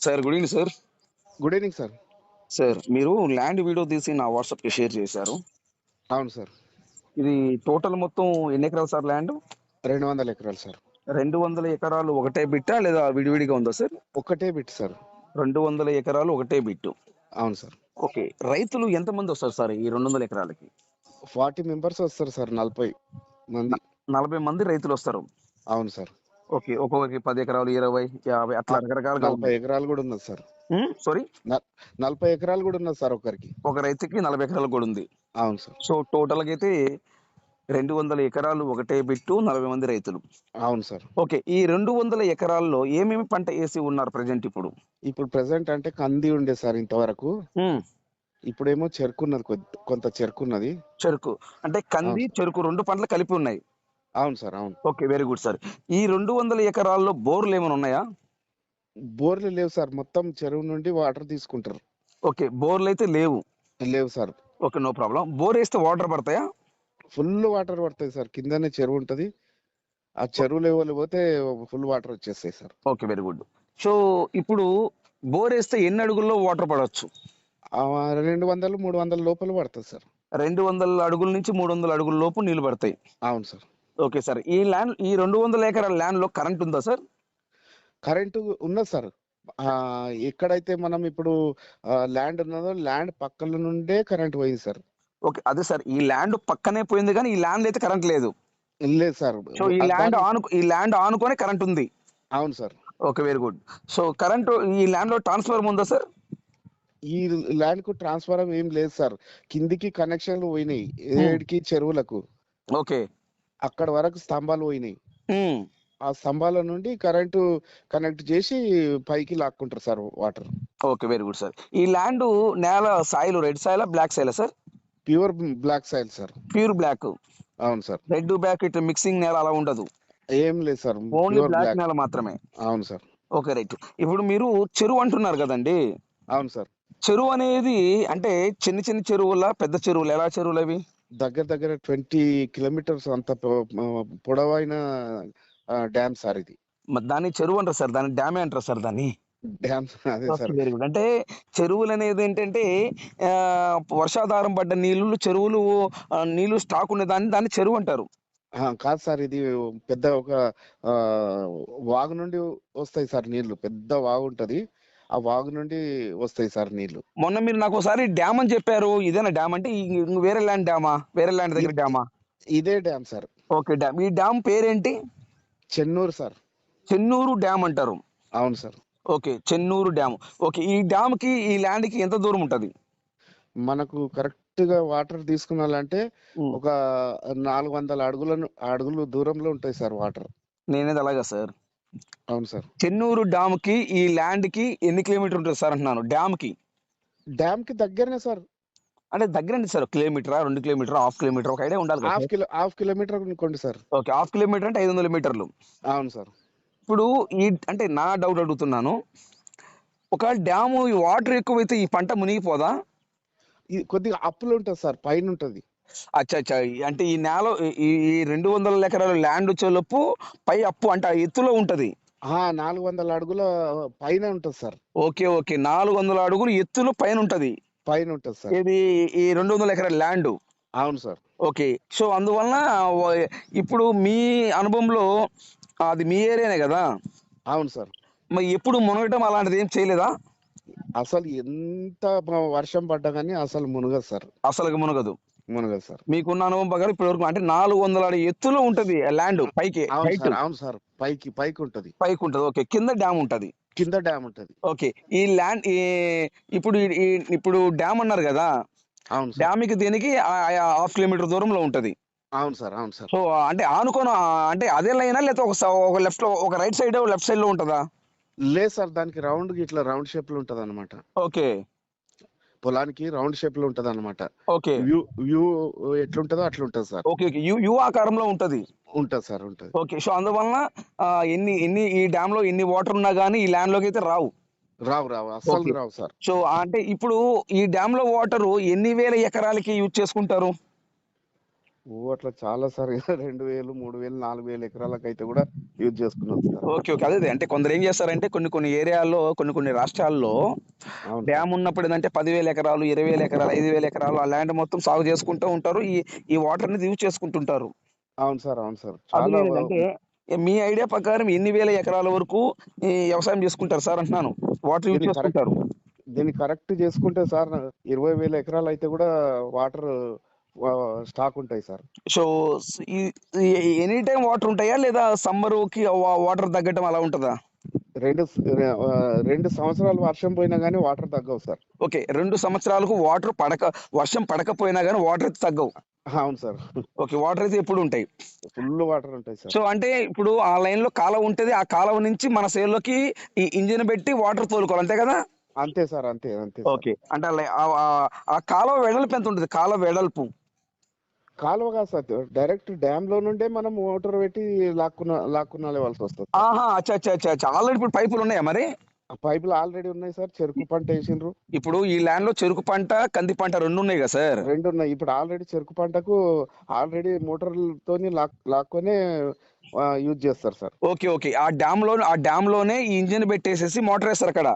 Sir good evening sir. Good evening sir. Sir మీరు land video తీసి నా వాట్సాప్కి షేర్ చేశారు. అవును సార్. ఇది టోటల్ మొత్తం ఎన్ని ఎకరాలు సార్ ల్యాండ్? రెండు వందల ఎకరాలు సార్. రెండు వందల ఎకరాలు ఒకటే బిట్టా లేదా విడివిడిగా ఉందా సార్? ఒక్కటే బిట్ సార్. రెండు వందల ఎకరాలు ఒకటే బిట్టు. అవును సార్. ఓకే రైతులు ఎంతమంది వస్తారు సార్ ఈ రెండు వందల ఎకరాలకి? ఫార్టీ మెంబర్స్ వస్తారు సార్ నలభై మంది. నలభై మంది రైతులు వస్తారు. అవును సార్. ఓకే ఒక్కొక్కరికి పది ఎకరాలు ఇరవై యాభై అట్లా రకరకాలుగా నలభై ఎకరాలు కూడా ఉన్నది సార్. సారీ నలభై ఎకరాలు కూడా ఉన్నది సార్ ఒకరికి. ఒక రైతుకి నలభై ఎకరాలు కూడా ఉంది. అవును సార్. సో టోటల్గా అయితే రెండు వందల ఎకరాలు ఒకటే బిట్టు నలభై మంది రైతులు. అవును సార్. ఓకే ఈ రెండు వందల ఎకరాల్లో ఏమేమి పంట వేసి ఉన్నారు ప్రజెంట్ ఇప్పుడు? ఇప్పుడు ప్రెసెంట్ అంటే కంది ఉండే సార్ ఇంతవరకు. ఇప్పుడేమో చెరుకున్నది కొంత చెరుకున్నది చెరుకు. అంటే కంది చెరుకు రెండు పంటలు కలిపి ఉన్నాయి. అవును సార్ అవును. Okay very good sir. ఈ రెండు వందల ఎకరాల్లో బోర్లు ఏమైనా ఉన్నాయా? బోర్లు లేవు సార్ మొత్తం చెరువు నుండి వాటర్ తీసుకుంటారు. ఓకే బోర్లు అయితే లేవు. లేవు sir. Okay no problem. Bore వేస్తే వాటర్ పడతాయా? ఫుల్ వాటర్ పడతాయి సార్ కిందనే చెరువు ఉంటది. ఆ చెరువు లెవెల్ పోతే ఫుల్ వాటర్ వచ్చేస్తాయి sir. Okay very good. So ఇప్పుడు బోర్ వేస్తే ఎన్ని అడుగుల్లో వాటర్ పడవచ్చు? ఆ రెండు వందలు మూడు వందల లోపల పడుతుంది సార్. రెండు వందల అడుగుల నుంచి మూడు వందల అడుగుల లోపు నీళ్ళు పడతాయి. అవును సార్. Okay sir. ఈ ల్యాండ్ ఈ రెండు వందల ఎకరాల ల్యాండ్లో కరెంట్ ఉందా సార్? కరెంటు ఉన్నది సార్. ఎక్కడైతే మనం ఇప్పుడు ల్యాండ్ ఉన్నదో ల్యాండ్ పక్కల నుండే కరెంట్ పోయింది సార్. ఓకే అదే సార్. ఈ ల్యాండ్ పక్కనే పోయింది కానీ ఈ ల్యాండ్ అయితే కరెంట్ లేదు. లేదు సార్. సో ఈ ల్యాండ్ ఆను ఈ ల్యాండ్ ఆనుకొని కరెంట్ ఉంది. అవును sir. Okay very good. So current ఈ ల్యాండ్లో ట్రాన్స్ఫార్మర్ ఉందా సార్? ఈ ల్యాండ్కు ట్రాన్స్ఫర్ ఏం లేదు సార్. కిందికి కనెక్షన్లు పోయినాయి. ఏడికి చెరువులకు. ఓకే. అక్కడ వరకు స్తంభాలు పోయినాయి. ఆ స్తంభాల నుండి కరెంటు కనెక్ట్ చేసి పైకి లాక్కుంటారు sir water. Okay very good sir. ఈ ల్యాండ్ నేల soil red soil black soil sir? Pure black soil sir. Pure black. అవును సార్. రెడ్ బ్లాక్ ఇట్లా మిక్సింగ్ నేల అలా ఉండదు. ఏం లేదు సార్. Only black. నేల మాత్రమే. అవును సార్. Okay right. ఇప్పుడు మీరు చెరువు అంటున్నారు కదండి. అవును సార్. చెరువు అనేది అంటే చిన్న చిన్న చెరువుల పెద్ద చెరువులు ఎలా చెరువులు అవి? దగ్గర దగ్గర ట్వంటీ కిలోమీటర్స్ అంత పొడవైన డ్యామ్ సార్ ఇది. దాన్ని చెరువు అంటారు సార్ దాన్ని డ్యామే అంటారు సార్ దాన్ని. వెరీ గుడ్ అంటే చెరువులు అనేది ఏంటంటే వర్షాధారం పడ్డ నీళ్ళు చెరువులు నీళ్ళు స్టాక్ ఉన్న దాన్ని దాన్ని చెరువు అంటారు. కాదు సార్ ఇది పెద్ద ఒక వాగు నుండి వస్తాయి సార్ నీళ్ళు పెద్ద వాగు ఉంటది. ఆ వాగు నుండి వస్తాయి సార్ నీళ్ళు. మొన్న మీరు నాకు ఒకసారి డ్యామ్ అని చెప్పారు. ఇదేనా డ్యామ్ అంటే ఇంక వేరే ల్యాండ్ డ్యామా? వేరే ల్యాండ్ దగ్గర డ్యామా? ఇదే డ్యామ్ సార్. Okay dam. ఈ డ్యామ్ పేరేంటి? చెన్నూరు సార్. చెన్నూరు డ్యామ్ అంటారు. అవును sir. Okay Chennur dam. Okay ఈ డ్యామ్కి ఈ ల్యాండ్కి ఎంత దూరం ఉంటది? మనకు కరెక్ట్గా వాటర్ తీసుకున్నాలంటే ఒక నాలుగు వందల అడుగుల అడుగులు దూరంలో ఉంటాయి సార్ వాటర్. నేనేది అలాగా సార్? అవును సార్. చెన్నూరు డ్యామ్కి ఈ ల్యాండ్కి ఎన్ని కిలోమీటర్ ఉంటుంది సార్ అంటున్నాను? డ్యామ్కి డ్యామ్కి దగ్గరనే సార్. అంటే దగ్గరండి సార్ కిలోమీటరా రెండు కిలోమీటర్ హాఫ్ కిలోమీటర్ ఒక ఐడియా ఉండాలి హాఫ్ కిలో హాఫ్ కిలోమీటర్ అనుకోండి సార్. ఓకే హాఫ్ కిలోమీటర్ అంటే ఐదు వందల మీటర్లు. అవును సార్. ఇప్పుడు ఈ అంటే నా డౌట్ అడుగుతున్నాను ఒక డ్యాము ఈ వాటర్ ఎక్కువైతే ఈ పంట మునిగిపోదా? ఇది కొద్దిగా అప్పులు ఉంటుంది సార్ పైన ఉంటది. అచ్చా అచ్చా అంటే ఈ నేల ఈ ఈ రెండు వందల ఎకరాల ల్యాండ్ వచ్చేలోపు పై అప్పు అంటే ఆ ఎత్తులో ఉంటది. ఆ నాలుగు వందల అడుగుల పైన ఉంటుంది సార్. Okay okay. నాలుగు వందల అడుగులు ఎత్తులో పైన ఉంటది. పైన ఉంటుంది సార్. ఇది ఈ రెండు వందల ఎకరాల ల్యాండ్. అవును సార్. ఓకే. సో అందువలన వ- ఇప్పుడు మీ అనుభవంలో అది మీ ఏరియానే కదా? అవును సార్. మరి ఎప్పుడు మునగటం అలాంటిది ఏం చేయలేదా? అసలు ఎంత మ- వర్షం పడ్డా కానీ అసలు మునగదు సార్. అసలు మునగదు. మునగదు సార్. మీకున్న అనుభవం ప్రకారం ఇప్పటి వరకు అంటే నాలుగు వందల అడుగు ఎత్తులో ఉంటది ల్యాండ్ పైకి అవును సార్ అవును సార్. పైకి పైకి ఉంటది. పైకి ఉంటది. ఓకే. కింద డ్యామ్ ఉంటది. కింద డ్యామ్ ఉంటది. ఓకే. ఈ ల్యాండ్ ఈ ఇప్పుడు ఇప్పుడు డ్యామ్ అన్నారు కదా అవును డ్యామ్కి దీనికి హాఫ్ కిలోమీటర్ దూరంలో ఉంటది. అవును సార్ అవును సార్. సో అంటే ఆనుకోను అంటే అదే లైనా లేకపోతే ఒక లెఫ్ట్లో ఒక రైట్ సైడ్ లెఫ్ట్ సైడ్లో ఉంటదా? లేదు సార్ దానికి రౌండ్ ఇట్లా రౌండ్ షేప్లో ఉంటది అనమాట ఓకే. పొలానికి రౌండ్ షేప్లో ఉంటది అనమాట ఓకే. వ్యూ వ్యూ ఎట్లుంటదో అట్లా ఉంటది సార్. Okay okay. యు ఆకారంలో ఉంటది. ఉంటది సార్ ఉంటది. ఓకే. సో అందువలన ఆ, ఎన్ని ఎన్ని ఈ డ్యామ్లో ఎన్ని వాటర్ ఉన్నా కానీ ఈ ల్యాండ్లోకి అయితే రావు. రావు రావు. అస్సలు Okay. రావు సార్. సో అంటే ఇప్పుడు ఈ డ్యామ్లో వాటర్ ఎన్ని వేల ఎకరాలకి యూజ్ చేసుకుంటారు? ఓ అట్లా చాలా సార్ రెండు వేలు మూడు వేలు నాలుగు వేలు ఎకరాలకు అయితే కూడా యూజ్ చేసుకున్నాం సార్ ఓకే ఓకే. అదే. అంటే కొందరు ఏం చేస్తారంటే కొన్ని కొన్ని ఏరియాల్లో కొన్ని కొన్ని రాష్ట్రాల్లో. డ్యామ్ ఉన్నప్పుడు ఏంటంటే పదివేల ఎకరాలు ఇరవై వేల ఎకరాలు ఐదు వేల ఎకరాలు ఆ ల్యాండ్ మొత్తం సాగు చేసుకుంటూ ఉంటారు. ఈ ఈ వాటర్ అనేది యూజ్ చేసుకుంటుంటారు. అవును సార్ అవును సార్. చాలా లేదంటే మీ ఐడియా ప్రకారం ఎన్ని వేల ఎకరాల వరకు వ్యవసాయం చేసుకుంటారు సార్ అంటున్నాను? Water use. చేసుకుంటారు. దీన్ని కరెక్ట్ చేసుకుంటే సార్ ఇరవై వేల ఎకరాలు అయితే కూడా వాటర్ స్టాక్ ఉంటాయి sir. So any time water ఉంటాయా? లేదా సమ్మర్కి వాటర్ తగ్గటం అలా ఉంటుందా? రెండు రెండు సంవత్సరాలు వర్షం పోయినా కానీ వాటర్ తగ్గవు సార్. ఓకే రెండు సంవత్సరాలకు వాటర్ పడక వర్షం పడకపోయినా కానీ వాటర్ అయితే తగ్గవు. అవును సార్. ఓకే వాటర్ అయితే ఎప్పుడు ఉంటాయి? ఫుల్ వాటర్ ఉంటాయి సార్. సో అంటే ఇప్పుడు ఆ లైన్లో కాలువ ఉంటది ఆ కాలువ నుంచి మన సేల్లోకి ఈ ఇంజిన్ పెట్టి వాటర్ తోలుకోవాలి అంతే కదా? అంతే సార్ అంతే అంతే. ఓకే అంటే ఆ లై- ఆ- ఆ- ఆ కాలువ వెడల్పు ఎంత ఉంటుంది? కాలువ వెడల్పు. కాలువ కాదు సార్ డైరెక్ట్ డ్యామ్లో నుండే మనం మోటార్ పెట్టి లాక్కున్న లాక్కున్న లేవాల్సి వస్తుంది. ఆహా అచ్చా అచ్చా అచ్చా అచ్చా. ఆల్రెడీ ఇప్పుడు పైపులు ఉన్నాయా మరి? పైపులు ఆల్రెడీ ఉన్నాయి సార్ చెరుకు పంట వేసిండ్రు. ఇప్పుడు ఈ ల్యాండ్లో చెరుకు పంట కంది పంట రెండు ఉన్నాయి కదా సార్? రెండు ఉన్నాయి. ఇప్పుడు ఆల్రెడీ చెరుకు పంటకు ఆల్రెడీ మోటార్లతోని లాక్ లాక్కొనే యూజ్ చేస్తారు సార్. Okay okay. ఆ డ్యామ్లో ఆ డ్యామ్లోనే ఈ ఇంజిన్ పెట్టేసేసి మోటార్ వేస్తారు అక్కడ?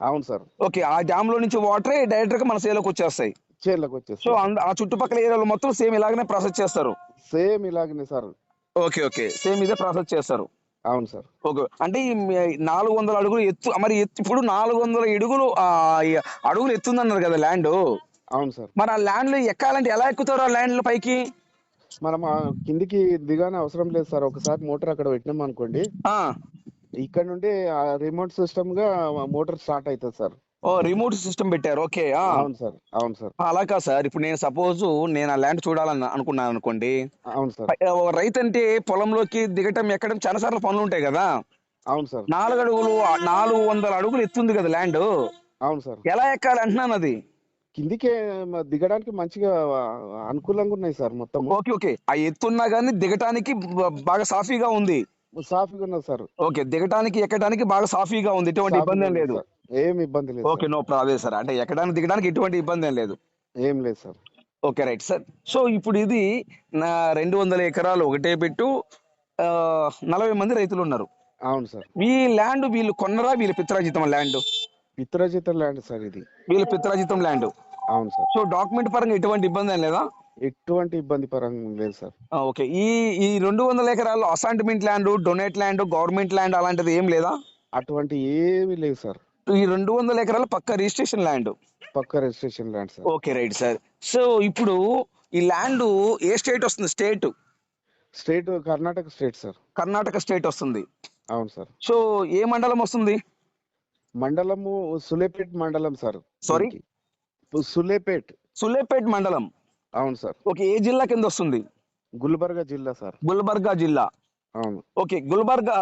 అవును సార్. ఓకే ఆ డ్యామ్లో నుంచి వాటరే డైరెక్ట్గా మన సేలోకి వచ్చేస్తాయి. చేనులకు సో వచ్చేస్తారు అంద- ఆ చుట్టుపక్కల ఏరియాలో మొత్తం సేమ్ ఇలాగనే ప్రాసెస్ చేస్తారు? సేమ్ ఇలాగనే సార్. Okay okay. సేమ్ ఇదే ప్రాసెస్ చేస్తారు? అవును సార్. ఓకే. అంటే ఈ నాలుగు వందల అడుగులు ఎత్తు మరి ఎత్తు ఇప్పుడు నాలుగు వందల అడుగులు ఆ, ఈ అడుగులు ఎత్తుందన్నారు కదా ల్యాండ్? అవును సార్. మరి ఆ ల్యాండ్లో ఎక్కాలంటే ఎలా ఎక్కుతారు ఆ ల్యాండ్ పైకి? మనం ఆ కిందికి దిగానే అవసరం లేదు సార్. ఒకసారి మోటార్ అక్కడ పెట్టినాం అనుకోండి ఆ. ఇక్కడ నుండి ఆ రిమోట్ సిస్టమ్గా మోటార్ స్టార్ట్ అవుతుంది సార్. ఓ రిమోట్ సిస్టమ్ పెట్టారు. ఓకే. అవును సార్ అవును సార్. అలా కాదు సార్. ఇప్పుడు నేను సపోజ్ నేను ఆ ల్యాండ్ చూడాలని అనుకున్నాను అనుకోండి. అవును సార్. రైతు అంటే పొలంలోకి దిగటం ఎక్కడం చాలా సార్లు పనులు ఉంటాయి కదా. అవును సార్. నాలుగు అడుగులు నాలుగు వందల అడుగులు ఎత్తుంది కదా ల్యాండ్ అవును సార్. ఎలా ఎక్కాలి అంటున్నాను అది? కిందికే దిగడానికి మంచిగా అనుకూలంగా ఉన్నాయి సార్ మొత్తం ఓకే ఓకే. ఆ ఎత్తున్నా కానీ దిగటానికి బాగా సాఫీగా ఉంది. సాఫీగా ఉన్నది సార్. ఓకే దిగటానికి ఎక్కడానికి బాగా సాఫీగా ఉంది. ఎటువంటి ఇబ్బంది లేదు. ఏం ఇబ్బంది లేదు ఓకే నో ప్రాబ్లం సార్ అంటే ఎక్కడానికి దిగడానికి ఎటువంటి ఇబ్బంది ఏం లేదు. ఏం లేదు sir. Okay right sir so ఇప్పుడు ఇది నా రెండు వందల ఎకరాలు ఒకటే పెట్టు నలభై మంది రైతులు ఉన్నారు. అవును సార్. ఈ ల్యాండ్ వీళ్ళు కొన్నరా? వీళ్ళు పిత్రాజితం ల్యాండ్ పిత్రజిత ల్యాండ్ సార్ ఇది. వీళ్ళు పిత్రాజితం ల్యాండ్ అవును సార్. సో డాక్యుమెంట్ పరంగా ఎటువంటి ఇబ్బంది ఏం లేదా? ఎటువంటి ఇబ్బంది పరంగా లేదు సార్. ఓకే ఈ ఈ రెండు వందల ఎకరాల్లో assignment land donate land government land అలాంటిది ఏం లేదా? అటువంటి ఏమీ లేదు సార్. ఈ రెండు వందల ఎకరాల పక్క రిజిస్ట్రేషన్ ల్యాండ్. పక్క registration land sir. Okay right sir. So ఇప్పుడు ఈ ల్యాండ్ ఏ స్టేట్ వస్తుంది? State? State Karnataka state sir. Karnataka state వస్తుంది. అవును సార్. సో ఏ మండలం వస్తుంది? మండలము సులేపేట్ మండలం సార్? దీనికి. సులేపేట్. సులేపేట్ మండలం. అవును సార్. ఓకే ఏ జిల్లా కింద వస్తుంది? గుల్బర్గా జిల్లా సార్. గుల్బర్గా జిల్లా. ఓకే గుల్బర్గా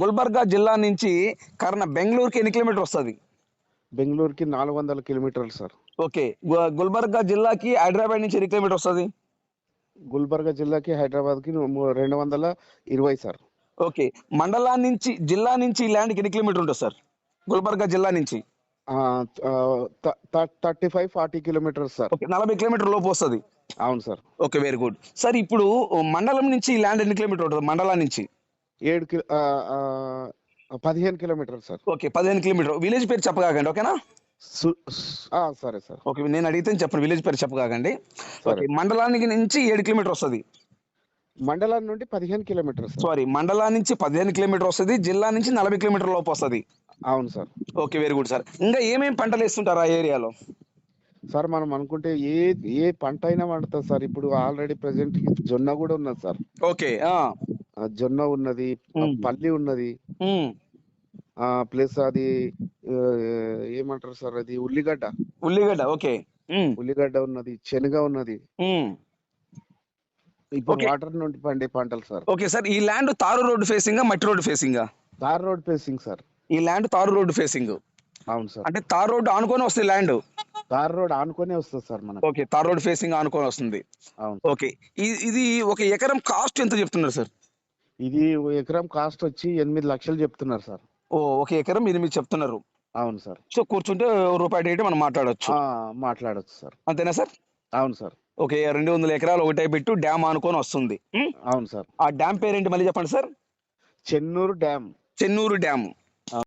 గుల్బర్గా జిల్లా నుంచి కర్ణ బెంగళూరుకి ఎన్ని కిలోమీటర్ వస్తుంది? బెంగళూరుకి నాలుగు వందల కిలోమీటర్లు సార్. ఓకే గుల్బర్గా జిల్లాకి హైదరాబాద్ నుంచి ఎన్ని కిలోమీటర్ వస్తుంది? గుల్బర్గా జిల్లాకి హైదరాబాద్కి రెండు వందల ఇరవై సార్. ఓకే మండలా నుంచి జిల్లా నుంచి ల్యాండ్కి ఎన్ని కిలోమీటర్ ఉంటుంది సార్? గుల్బర్గా జిల్లా నుంచి? Thirty five forty kilometres sir. Okay నలభై కిలోమీటర్ లోపు వస్తుంది. అవును sir. Okay very good sir ఇప్పుడు మండలం నుంచి ఈ ల్యాండ్ ఎన్ని కిలోమీటర్ ఉంటుంది? మండలా నుంచి? ఏడు కి ఆ, ఆ, పదిహేను కిలోమీటర్లు సార్. ఓకే పదిహేను కిలోమీటర్ విలేజ్ పేరు చెప్పగాకండి ఓకేనా? సరే సార్. ఓకే నేను అడిగితే చెప్పండి విలేజ్ పేరు చెప్పగాకండి. ఓకే మండలానికి నుంచి ఏడు కిలోమీటర్ వస్తుంది? మండలం నుండి పదిహేను కిలోమీటర్స్ సార్. సారీ మండలా నుంచి పదిహేను కిలోమీటర్ వస్తుంది జిల్లా నుంచి నలభై కిలోమీటర్ లోపు వస్తుంది? అవును sir. Okay very good sir. ఇంకా ఏమేమి పంటలు వేస్తుంటారు ఆ ఏరియాలో? సార్ మనం అనుకుంటే ఏ ఏ పంట అయినా పండుతుంది సార్. ఇప్పుడు ఆల్రెడీ ప్రెసెంట్ జొన్న కూడా ఉన్నది సార్. ఓకే. జొన్న ఉన్నది. పల్లి ఉన్నది. ప్లస్ అది ఏమంటారు సార్ అది ఉల్లిగడ్డ. ఉల్లిగడ్డ ఓకే. ఉల్లిగడ్డ ఉన్నది శనగ ఉన్నది. ఇప్పుడు. వాటర్ నుండి పండే పంటలు సార్. ఓకే సార్ ఈ ల్యాండ్ తారు రోడ్డు ఫేసింగా మట్టి road ఫేసింగా? Tar road facing sir. ఈ ల్యాండ్ తారు రోడ్డు ఫేసింగ్. అవును సార్. అంటే తార్ రోడ్డు ఆనుకొని వస్తుంది ల్యాండ్. తార్ రోడ్ ఆనుకొనే వస్తుంది సార్ మనకు. ఓకే తార్ రోడ్ ఫేసింగ్ ఆనుకొని వస్తుంది. అవును. ఓకే ఇది ఒక ఎకరం కాస్ట్ ఎంత చెప్తున్నారు సార్? ఇది ఎకరం కాస్ట్ వచ్చి ఎనిమిది లక్షలు చెప్తున్నారు సార్. ఓ ఒక ఎకరం ఇది మీరు చెప్తున్నారు. అవును సార్. సో కూర్చుంటే రూపాయి డేట్ మనం మాట్లాడొచ్చు. మాట్లాడొచ్చు సార్. అంతేనా సార్? అవును సార్. ఓకే రెండు వందల ఎకరాలు ఒకటే పెట్టు డ్యామ్ ఆనుకొని వస్తుంది? అవును సార్. ఆ డ్యామ్ పేరేంటి మళ్ళీ చెప్పండి sir? Chennur dam. Chennur dam.